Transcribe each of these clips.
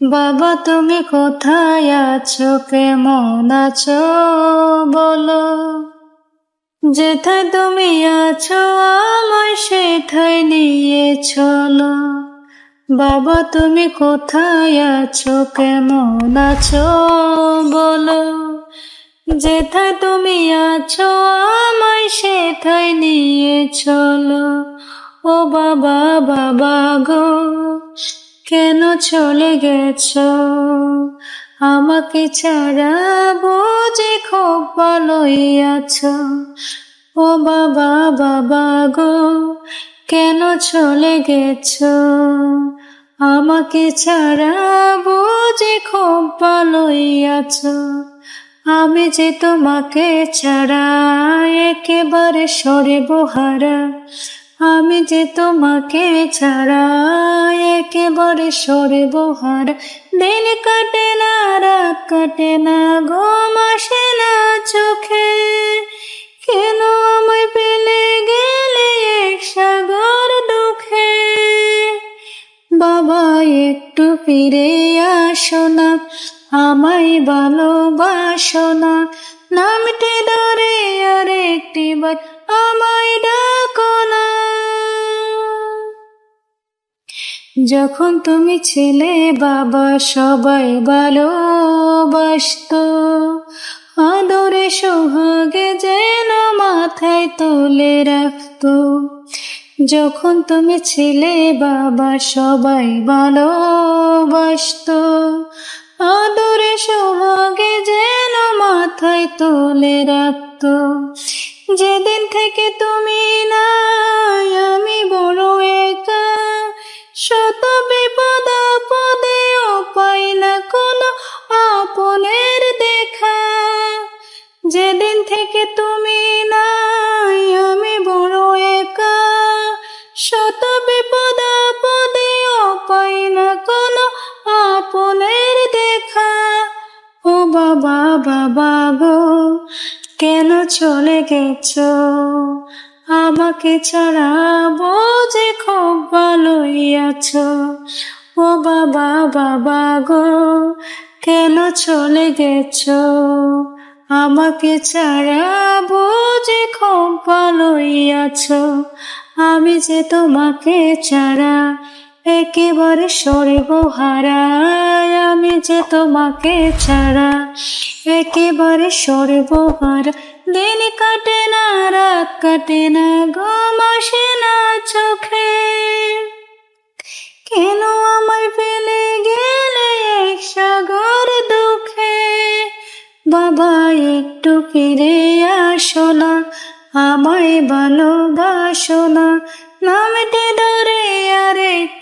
বাবা, তুমি কোথায় আছো? কেমন আছো? বলো। যেথায় তুমি আছো, আমায় সেথায় নিয়ে চলো। বাবা, তুমি কোথায় আছো? কেমন আছো? বলো। যেথায় তুমি আছো, আমায় সেথায় নিয়ে চলো। ও বাবা বাবা গো, কেন চলে গেছো? আমাকে ছাড়া বুঝে খুব ভালোই আছো। ও বাবা বাবা গো, কেন চলে গেছো? আমাকে ছাড়া বুঝে খুব ভালোই আছো। আমি যে তোমাকে ছাড়া একেবারে সরে বহারা আমি যে তোমাকে ছাড়া একেবারে সরে বহার দিন কাটে না, রাত কাটে না, ঘুম আসে না চোখে। কেন আমায় পেলে গেলে এক সাগর দুঃখে? বাবা, একটু ফিরে আসো না। আমায় ভালোবাসো না নামটি ধরে আর একটি বার আমায় ডাকো না। যখন তুমি ছিলে বাবা, সবাই ভালোবাসত। আদরে সোহাগে যেন মাথায় তুলে রাখত। যখন তুমি ছিলে বাবা, সবাই ভালোবাসত। আদরে সোহাগে যেন মাথায় তুলে রাখত যেদিন থেকে তুমি নাই, আমি বড় একা। শত বিপদ পদেও পাই না কোনো আপনের দেখা। যেদিন থেকে তুমি নাই, আমি বড় একা। শত কেন চলে গেছ? আমাকে ছাড়া বোঝে খুব ভালোই আছো। ও বাবা বাবা গো, কেন চলে গেছ? আমাকে ছাড়া বুঝে খুব ভালোই আছো। আমি যে তোমাকে ছাড়া একেবারে সর্বহারা, আমি যে তোমাকে ছাড়া। একেবারে সর্বহারা, দিন কাটে না, রাত কাটে না ঘুম আসে না চোখে। কেন আমার ফেলে গেলে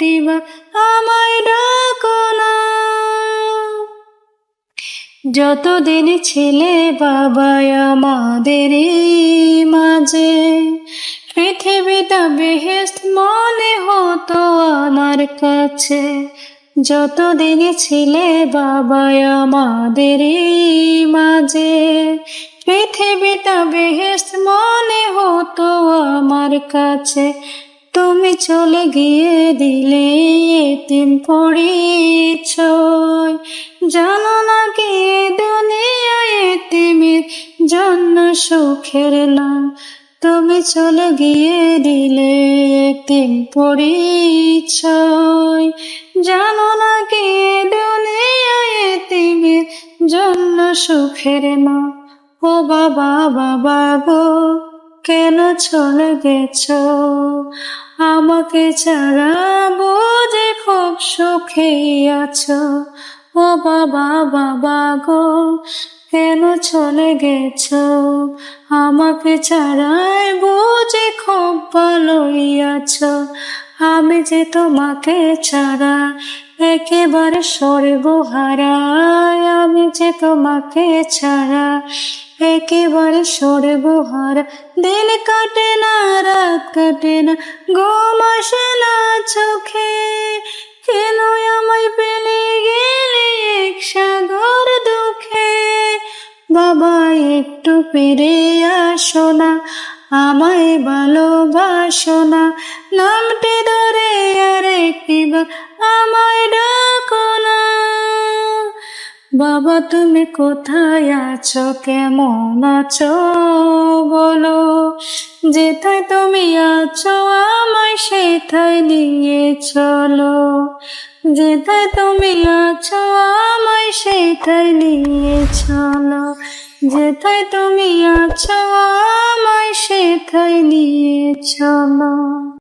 আমায় ডাকো না। যতদিন ছেলে বাবা আমাদের মাঝে, পৃথিবীটা বেহেস্ত মনে হতো আমার কাছে। যতদিন ছিলে বাবা আমাদের মাঝে, পৃথিবীটা বেহেস্ত মনে হতো আমার কাছে। তুমি চলে গিয়ে দিলে এতিম পড়িছয় জানো না কি দুনিয়ায় এতিমের জন্য সুখের না তুমি চলে গিয়ে দিলে এতিম পড়িছয় জানো না কি দুনিয়ায় এতিমের জন্য সুখের না ও বাবা বাবা গো। কেন চলে গেছ? আমাকে ছাড়া বুঝে খুব সুখে আছো। ও বাবা বাবা গো, কেন চলে গেছ? আমাকে ছাড়াই বুঝে খুব ভালোই আছো। আমি যে তোমাকে ছাড়া একেবারে সর্বহারা আমি যে তোমাকে ছাড়া একেবারে সর্বহারা দিন কাটে না, রাত কাটে না, ঘুম না চোখে। কেন আমায় পেলে গেলে এক সাগর দুঃখে? বাবা, একটু পেরে আসো না। আমায় ভালোবাসো না। নামটি ধরে আর একটিবার আমায় ডাকো না। বাবা, তুমি কোথায় আছো? কেমন আছো? বলো। যেথায় তুমি আছো, আমায় সেথায় নিয়ে চলো। যেথায় তুমি আছো, আমায় সেথায় নিয়ে চলো। যেথায় তুমি আছো আমায় সেথায় নিয়ে চলো